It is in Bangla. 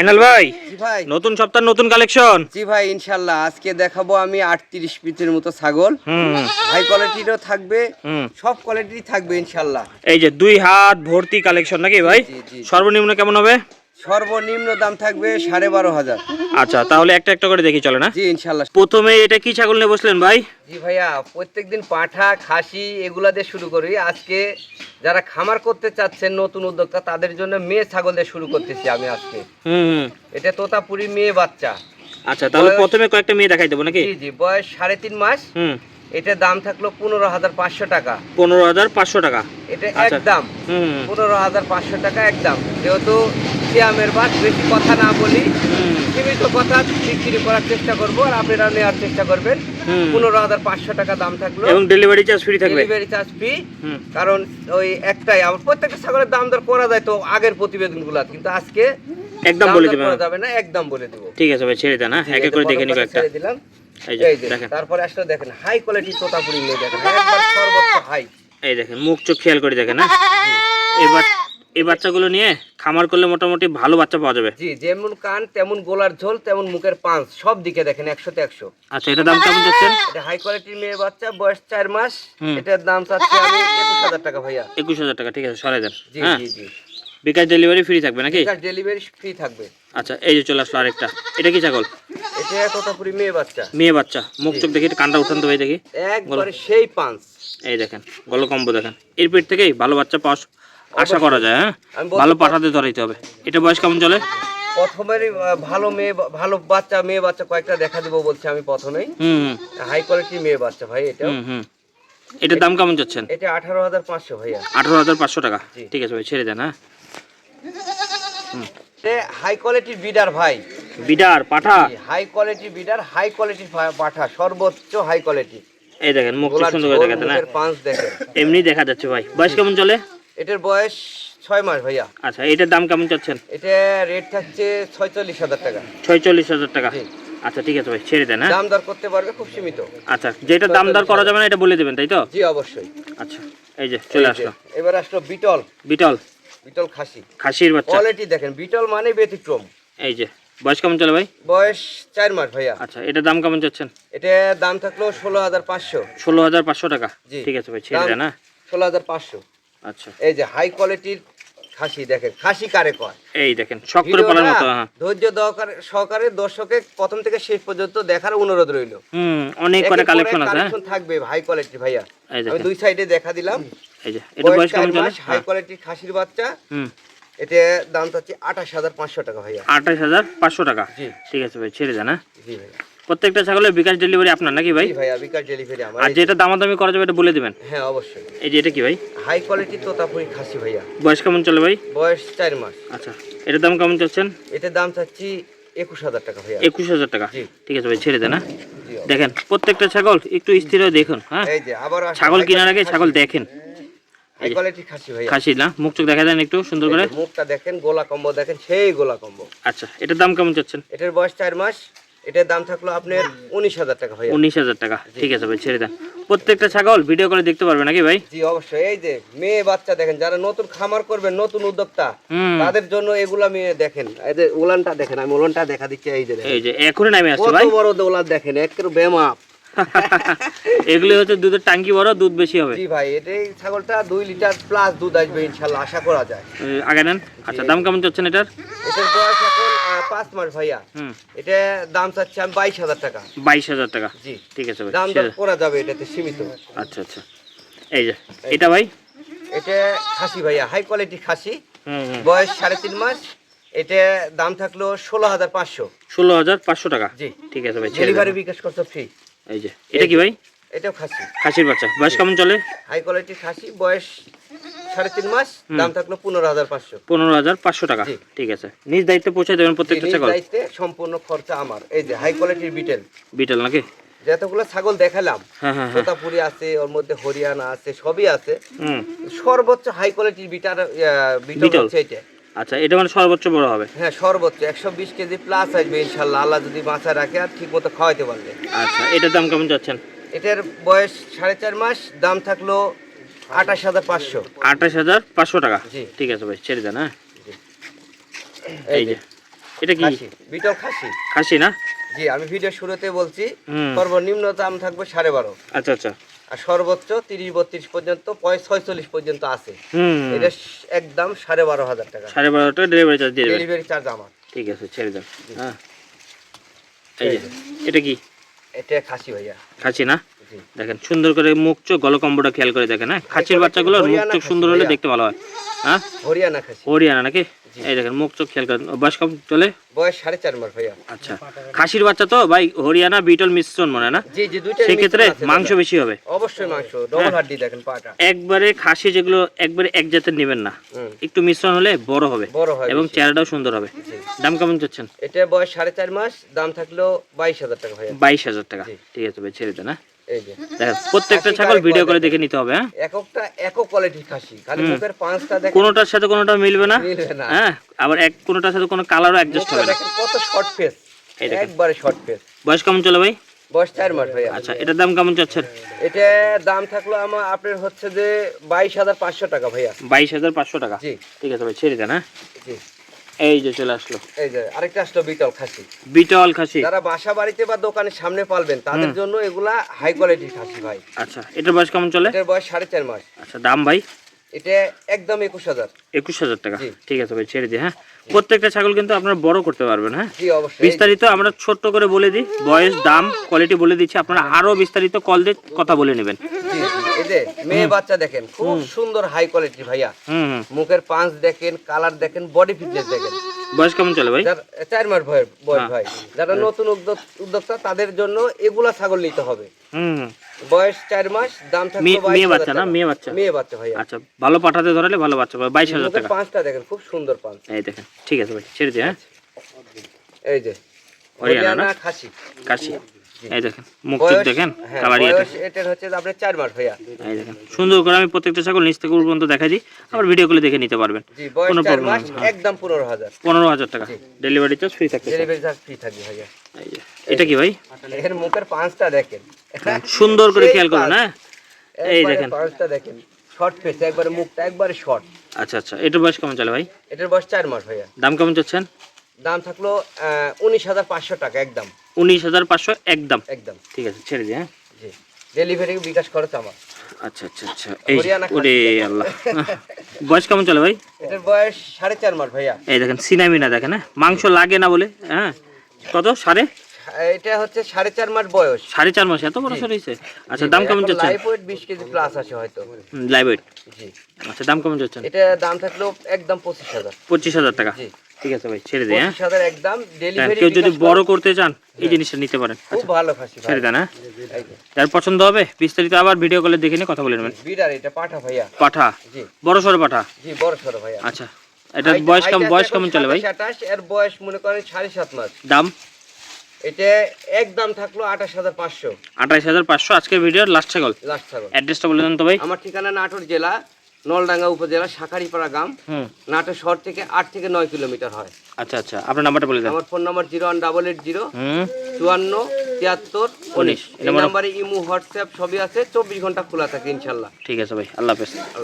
আইনাল ভাই? ভাই। নতুন সপ্তাহ নতুন কালেকশন? জি ভাই ইনশাল্লাহ। আজকে দেখাবো আমি আটত্রিশ পিসের মতো ছাগল। হাই কোয়ালিটিরও থাকবে সব কোয়ালিটি থাকবে ইনশাল্লাহ। এই যে দুই হাত ভর্তি কালেকশন নাকি ভাই। সর্বনিম্ন কেমন হবে? সর্বনিম্ন দাম থাকবে সাড়ে বারো হাজার। আচ্ছা তাহলে একটা একটা করে দেখি চলে না? জি ইনশাল্লাহ। প্রথমে এটা কি ছাগল নিয়ে বসলেন ভাই? জি ভাইয়া প্রত্যেকদিন পাঠা খাসি এগুলা দিয়ে শুরু করি। আজকে যারা খামার করতে চাচ্ছেন নতুন উদ্যোক্তা তাদের জন্য মেয়ে ছাগল দিয়ে শুরু করতেছি আমি আজকে। হুম এটা তোতাপুরি মেয়ে বাচ্চা। আচ্ছা তাহলে প্রথমে কয়েকটা মেয়ে দেখাই দেবো নাকি? জি জি বয়স সাড়ে তিন মাস। হুম। এটার দাম থাকল পনেরো হাজার পাঁচশো টাকা। পনেরো হাজার পাঁচশো টাকা। এটা আচ্ছা। একদম। পনেরো হাজার পাঁচশো টাকা একদম। যেহেতু সিয়ামের বাদ বেশি কথা না বলি। সীমিত কথা বিক্রি করার চেষ্টা করব আর আপনারা নেওয়ার চেষ্টা করবেন। পনেরো হাজার পাঁচশো টাকা দাম থাকল। এবং ডেলিভারি চার্জ ফ্রি থাকবে? ডেলিভারি চার্জ ফ্রি কারণ ওই একটাই আমার প্রত্যেকটা ছাগলের দাম দর করা যায় তো আগের প্রতিবেদনগুলা কিন্তু আজকে একদম বলে করা যাবে না একদম বলে দেবো। ঠিক আছে ভাই ছেড়ে দেন হ্যাঁ? এক এক করে দেখে নিব একটা। ছেড়ে দিলাম। তারপরে আসলে দেখেন হাই কোয়ালিটি তোতাপুরি নিয়ে দেখেন একবার সর্বোচ্চ হাই এই দেখেন মুখ চোখ খেয়াল করে দেখেন না এবার এই বাচ্চাগুলো নিয়ে খামার করলে মোটামুটি ভালো বাচ্চা পাওয়া যাবে। জি যেমন কান তেমন গোলার ঝোল তেমন মুখের পাঁচ সব দিকে দেখেন একশোতে একশো। আচ্ছা এটা দাম কেমন যাচ্ছেন? এটা হাই কোয়ালিটির মেয়ে বাচ্চা বয়স চার মাস। এটার দাম চাচ্ছি আমি একুশ হাজার টাকা ভাইয়া। একুশ হাজার টাকা ঠিক আছে সরাই দেন। জি হ্যাঁ। জি জি। বিকাশ ডেলিভারি ফ্রি থাকবে নাকি? বিকাশ ডেলিভারি ফ্রি থাকবে। আচ্ছা এই যে চলে আসলো আরেকটা। এটা কি ছাগল? এটা তোতাপুরি মেয়ে বাচ্চা। মেয়ে বাচ্চা। মুখ চোখ দেখি কানটা উঠান হয়ে দেখি। একবারে সেই পাঁচ এই দেখেন গল কম্বো দেখেন। এর পেট থেকেই ভালো বাচ্চা পাওয়া আশা করা যায় হ্যাঁ? ভালো পাঠাতে ধরাইতে হবে। এটা বয়স কেমন চলে? প্রথমেরই ভালো মেয়ে ভালো বাচ্চা মেয়ে বাচ্চা কয়েকটা দেখা দেবো বলছি আমি প্রথমেই। হাই কোয়ালিটির মেয়ে বাচ্চা ভাই এটা এটার দাম কেমন যাচ্ছেন? এটা আঠারো হাজার পাঁচশো ভাইয়া। আঠারো হাজার পাঁচশো টাকা। ঠিক আছে ভাই ছেড়ে দেন হ্যাঁ? হাই কোয়ালিটির বিডার ভাই। বিডার পাঠা? হাই কোয়ালিটির বিডার হাই কোয়ালিটির পাঠা সর্বোচ্চ হাই কোয়ালিটি এই দেখেন মুখ সুন্দর করে দেখাতে না পাঁচ দেখেন। এমনি দেখা যাচ্ছে ভাই। বয়স কেমন চলে? এটার বয়স ছয় মাস ভাইয়া। আচ্ছা এটার দাম কেমন চাচ্ছেন? এটা রেট থাকছে ছয়চল্লিশ হাজার টাকা। ছয়চল্লিশ হাজার টাকা। আচ্ছা ঠিক আছে ভাই ছেড়ে দেন হ্যাঁ? দাম দর করতে পারবে খুব সীমিত। আচ্ছা যেটা দাম দর করা যাবে না এটা বলে দেবেন তাই তো? জি অবশ্যই। আচ্ছা এই যে চলে আসলো। এবার আসলো বিটল। বিটল? বিটল খাসি। খাসির বাচ্চা। কোয়ালিটি দেখেন বিটল মানে ব্যতিক্রম। এই যে বয়স কেমন চলে ভাই? বয়স চার মাস ভাইয়া। আচ্ছা এটার দাম কেমন চাচ্ছেন? এটা দাম থাকল ষোলো হাজার পাঁচশো। ষোলো হাজার পাঁচশো টাকা। জি। ঠিক আছে ভাই ছেড়ে দেন হ্যাঁ? ষোলো হাজার পাঁচশো। আচ্ছা। এই যে হাই কোয়ালিটির খাসি দেখেন খাসি কারে কয়? এই দেখেন শখ করে পালার মতো হ্যাঁ। ধৈর্য সহকারে দর্শকে প্রথম থেকে শেষ পর্যন্ত দেখার অনুরোধ রইল। হুম অনেক করে কালেকশন আছে হ্যাঁ। থাকবে হাই কোয়ালিটি ভাইয়া। আমি দুই সাইডে দেখা দিলাম। এই যে এটা বয়স কেমন চলে? হাই কোয়ালিটির খাসির বাচ্চা। হুম। এটা দাম চাচ্ছি আঠাশ হাজার পাঁচশো টাকা ভাইয়া। আঠাশ হাজার পাঁচশো টাকা। জি। ঠিক আছে ভাই ছেড়ে দেন হ্যাঁ। জি ভাইয়া। প্রত্যেকটা ছাগলের বিকাশ ডেলিভারি আপনার নাকি ভাই? জি ভাইয়া বিকাশ ডেলিভারি আমার। আর যেটা দামাদামি করা যাবে এটা বলে দেবেন। হ্যাঁ অবশ্যই। এই যে এটা কি ভাই? হাই কোয়ালিটির তোতাপুরি খাসি ভাইয়া। বয়স কেমন চলে ভাই? বয়স চার মাস। আচ্ছা এটার দাম কেমন চাচ্ছেন? এটার দাম চাচ্ছি একুশ হাজার টাকা ভাইয়া। একুশ হাজার টাকা। ঠিক আছে ভাই ছেড়ে দেন হ্যাঁ? দেখেন প্রত্যেকটা ছাগল একটু স্থির হয়ে দেখুন হ্যাঁ? এই যে আবার ছাগল কেনার আগে ছাগল দেখেন। হাই কোয়ালিটির খাসি ভাইয়া। খাসি না? মুখ চোখ দেখা দেন একটু সুন্দর করে? মুখটা দেখেন গোলা কম্বো দেখেন সেই গোলা কম্বো আচ্ছা এটার দাম কেমন চাচ্ছেন? এটার বয়স চার মাস। এটার দাম থাকল আপনার উনিশ হাজার টাকা ভাই উনিশ হাজার টাকা। ঠিক আছে ভাই ছেড়ে দেন। প্রত্যেকটা ছাগল ভিডিও করে দেখতে পারবে নাকি ভাই? জি অবশ্যই। এই যে মেয়ে বাচ্চা দেখেন যারা নতুন খামার করবেন নতুন উদ্যোক্তা তাদের জন্য এগুলা মেয়ে দেখেন। এই যে উলানটা দেখেন আমি উলানটা দেখা দিচ্ছি এই যে। এই যে এখনই নামে আসছে কত বড় উলান দেখেন একের বেমাপ। এগুলি হচ্ছে দুধের টাঙ্কি বড় দুধ বেশি হবে। জি ভাই এটাই ছাগলটা দুই লিটার প্লাস দুধ আসবে ইনশাল্লাহ আশা করা যায়। আগে নেন। আচ্ছা দাম কেমন চাচ্ছেন এটার? এটার বয়স এখন আহ, পাঁচ মাস ভাইয়া। হুম। এটা দাম চাচ্ছি আমি বাইশ হাজার টাকা। বাইশ হাজার টাকা? জি। ঠিক আছে ভাই দাম ছেড়ে- করা যাবে এটাতে সীমিত। আচ্ছা আচ্ছা। এই যে এটা ভাই? এটা খাসি ভাইয়া হাই কোয়ালিটি খাসি। হুম বয়স সাড়ে তিন মাস। এটা দাম থাকল ষোলো হাজার পাঁচশো। ষোলো হাজার পাঁচশো টাকা? জি। ঠিক আছে ভাই ডেলিভারি বিকাশ করতে ফ্রি এই যে এটা কি ভাই? এটাও খাসি। খাসির বাচ্চা। বয়স কেমন চলে? হাই কোয়ালিটি খাসি বয়স সাড়ে তিন মাস দাম থাকল পনেরো হাজার পাঁচশো। পনেরো হাজার পাঁচশো টাকা। ঠিক আছে। নিজ দায়িত্বে পৌঁছে দেবেন প্রত্যেকটা ছাগল? দায়িত্বে সম্পূর্ণ খরচা আমার। এই যে হাই কোয়ালিটির বিটেল। বিটেল নাকি? যতগুলো ছাগল দেখালাম হ্যাঁ হ্যাঁ হ্যাঁ। তোতাপুরি আছে ওর মধ্যে হরিয়ানা আছে সবই আছে। সর্বোচ্চ হাই কোয়ালিটির বিটার বিটল। হচ্ছে এটা আচ্ছা এটা মানে সর্বোচ্চ বড় হবে? হ্যাঁ সর্বোচ্চ। একশো বিশ কেজি প্লাস আসবে ইনশাল্লাহ। আল্লাহ যদি বাঁচা রাখে আর ঠিক মতো খাওয়াইতে পারলে আচ্ছা এটার দাম কেমন যাচ্ছেন? এটার বয়স সাড়ে চার মাস দাম থাকল আঠাশ হাজার পাঁচশো। আঠাশ হাজার পাঁচশো টাকা। ঠিক আছে ভাই ছেড়ে দেন হ্যাঁ? এই যে এটা কি? খাসি। বিটল খাসি। খাসি না? জি আমি ভিডিও শুরুতে বলছি সর্বনিম্ন দাম থাকবে সাড়ে বারো। আচ্ছা আচ্ছা। আর সর্বোচ্চ তিরিশ বত্রিশ পর্যন্ত ছয়চল্লিশ পর্যন্ত আছে। হুম। এটা একদম সাড়ে বারো হাজার টাকা। সাড়ে বারোটা ডেলিভারি চার্জ দিয়ে ডেলিভারি চার্জ আমার। ঠিক আছে ছেড়ে দেন হ্যাঁ। এটা কি? এটা খাসি ভাইয়া। খাসি না? দেখেন সুন্দর করে মুখ চোখ গলকম্বটা খেয়াল করে দেখেন হ্যাঁ? খাসির এটা বাচ্চাগুলোর মুখ চোখ সুন্দর হলে দেখতে ভালো হয় হ্যাঁ? হরিয়ানা খাসি। হরিয়ানা নাকি? এই দেখেন মুখ চোখ খেয়াল করেন। বয়স কম চলে? বয়স সাড়ে চার মাস ভাইয়া। আচ্ছা। খাসির বাচ্চা তো ভাই হরিয়ানা বিটল মিশ্রণ মনে না? জি জি দুইটা সেক্ষেত্রে মাংস বেশি হবে। অবশ্যই মাংস ডবল হ্যাঁ। হাড্ডি দেখেন পাটা। একবারে খাসি যেগুলো একবারে এক জাতের নেবেন না। একটু মিশ্রণ হলে বড় হবে বড় এবং চেহারাটাও সুন্দর হবে। দাম কেমন চাচ্ছেন? এটা বয়স সাড়ে চার মাস দাম থাকল বাইশ হাজার টাকা ভাইয়া। বাইশ হাজার টাকা। ঠিক আছে ভাই ছেড়ে দেন হ্যাঁ? এই যে। প্রত্যেকটা ছাগল ভিডিও করে দেখে নিতে হবে হ্যাঁ? এককটা একক কোয়ালিটির খাসি। খালি মুখের পাঁচটা দেখেন। কোনোটার সাথে কোনোটা মিলবে না মিলবে না। হ্যাঁ? আবার এক কোনোটার সাথে কোনো কালারও অ্যাডজাস্ট হবে না। কত শর্ট ফেস। একবারে শর্ট ফেস বয়স কেমন চলে ভাই? বয়স চার মাস ভাইয়া। আচ্ছা এটার দাম কেমন চাচ্ছেন? এটা দাম থাকল আমার আপনার হচ্ছে যে বাইশ হাজার পাঁচশো টাকা ভাইয়া। বাইশ হাজার পাঁচশো টাকা। জি। ঠিক আছে ভাই ছেড়ে দেন হ্যাঁ? জি। এই যে চলে আসলো। এই যে আরেকটা আসলো বিটল খাসি। বিটল খাসি। যারা বাসা বাড়িতে বা দোকানের সামনে পালবেন তাদের জন্য এগুলা হাই কোয়ালিটির খাসি ভাই। আচ্ছা এটার বয়স কেমন চলে? এটার বয়স সাড়ে চার মাস। আচ্ছা দাম ভাই? এটা একদম একুশ হাজার। একুশ হাজার টাকা। ঠিক আছে ভাই ছেড়ে দিই হ্যাঁ? প্রত্যেকটা ছাগল কিন্তু আপনারা বড় করতে পারবেন হ্যাঁ? বিস্তারিত আমরা ছোট্ট করে বলে দিই বয়স দাম কোয়ালিটি বলে দিচ্ছি আপনারা আরও বিস্তারিত কল দিয়ে কথা বলে নেবেন। মেয়ে বাচ্চা দেখেন খুব সুন্দর হাই কোয়ালিটি ভাইয়া। মুখের পাঁচ দেখেন কালার দেখেন বডি ফিটনেস দেখেন। বয়স কেমন চলে ভাই? চার মাস বয়স হ্যাঁ। ভাই। যারা নতুন উদ্যোক্তা তাদের জন্য এগুলা ছাগল নিতে হবে। হুম। বয়স চার মাস দাম থাকবে মেয়ে- বাচ্চা না? মেয়ে বাচ্চা? মেয়ে বাচ্চা ভাইয়া। আচ্ছা ভালো পাঠাতে ধরালে ভালো বাচ্চা পাবে বাইশ হাজার টাকা। পাঁচটা দেখেন খুব সুন্দর পাঁচ। এই দেখেন ঠিক আছে ভাই ছেড়ে দিই হ্যাঁ? এই যে হরিয়ানা? হরিয়ানা খাসি। এই দেখেন মুখ দেখেন হ্যাঁ, বয়স হচ্ছে আপনার চার মাস ভাইয়া। এই দেখেন সুন্দর করে আমি প্রত্যেকটা ছাগল নিচ থেকে পর্যন্ত দেখাই দিই আবার ভিডিও করে দেখে নিতে পারবেন। কোনো problem মাস হ্যাঁ। একদম পনেরো হাজার। পনেরো হাজার টাকা। ডেলিভারি চার্জ ফ্রি থাকতে ডেলিভারি চার্জ ফ্রি থাকবে ভাইয়া। এটা কি ভাই? এর মুখের পাঁচটা দেখেন। সুন্দর করে খেয়াল করুন হ্যাঁ? এই দেখেন। পাঁচটা দেখেন শর্ট ফেস একবারে মুখটা একবারে শর্ট। আচ্ছা আচ্ছা এটার বয়স কেমন চলে ভাই? এটার বয়স চার মাস ভাইয়া। দাম কেমন চাচ্ছেন? দাম থাকল উনিশ হাজার পাঁচশো টাকা একদম। উনিশ হাজার পাঁচশো একদম। একদম। ঠিক আছে ছেড়ে দিই হ্যাঁ? জি। ডেলিভারি বিকাশ খরচ আমার। আচ্ছা আচ্ছা আচ্ছা এই ওরে আল্লাহ। বয়স কেমন চলে ভাই? এটার বয়স সাড়ে চার মাস ভাইয়া। এই দেখেন সিনামিনা দেখেন হ্যাঁ? মাংস লাগে না বলে হ্যাঁ? কত? সাড়ে? এটা হচ্ছে সাড়ে চার মাস বয়স। সাড়ে চার মাস এত বড় সর হয়েছে? আচ্ছা দাম কেমন চাচ্ছেন? লাইফ ওয়েট বিশ কেজি প্লাস আছে হয়তো। লাইভ ওয়েট জি। আচ্ছা দাম কেমন চাচ্ছেন? এটা দাম থাকল একদম পঁচিশ হাজার। পঁচিশ হাজার টাকা। ঠিক আছে ভাই ছেড়ে দিই হ্যাঁ? একদম হ্যাঁ, ডেলিভারি কেউ যদি বড় করতে চান এই জিনিসটা নিতে পারেন। খুব ভালো খাসি ছেড়ে দেন হ্যাঁ? যার পছন্দ হবে বিস্তারিত আবার ভিডিও কলে দেখে নিয়ে কথা বলে নেবেন। বিডার এটা পাঠা ভাইয়া। পাঠা? জি। বড় সড়ো পাঠা? জি বড় সড়ো ভাইয়া। আচ্ছা এটার বয়স কেমন বয়স কেমন চলে ভাই? আঠাশ এর বয়স মনে করেন সাড়ে সাত মাস। দাম? এটা একদম থাকল আঠাশ হাজার পাঁচশো। আঠাইশ হাজার পাঁচশো আজকের ভিডিওর লাস্ট ছাগল। লাস্ট ছাগল। অ্যাড্রেসটা বলে দেন তো ভাই। আমার ঠিকানা নাটোর জেলা নলডাঙ্গা উপজেলা শাখারিপাড়া গ্রাম। নাটোর শহর থেকে আট থেকে নয় কিলোমিটার হয়। আচ্ছা আচ্ছা। আপনার নাম্বারটা বলে দেন। আমার phone number zero one double eight zero চুয়ান্ন তিয়াত্তর উনিশ। এই নাম্বার- ইমো হোয়াটসঅ্যাপ সবই আছে। চব্বিশ ঘণ্টা খোলা থাকে ইনশাল্লাহ। ঠিক আছে ভাই। আল্লাহ হাফেজ।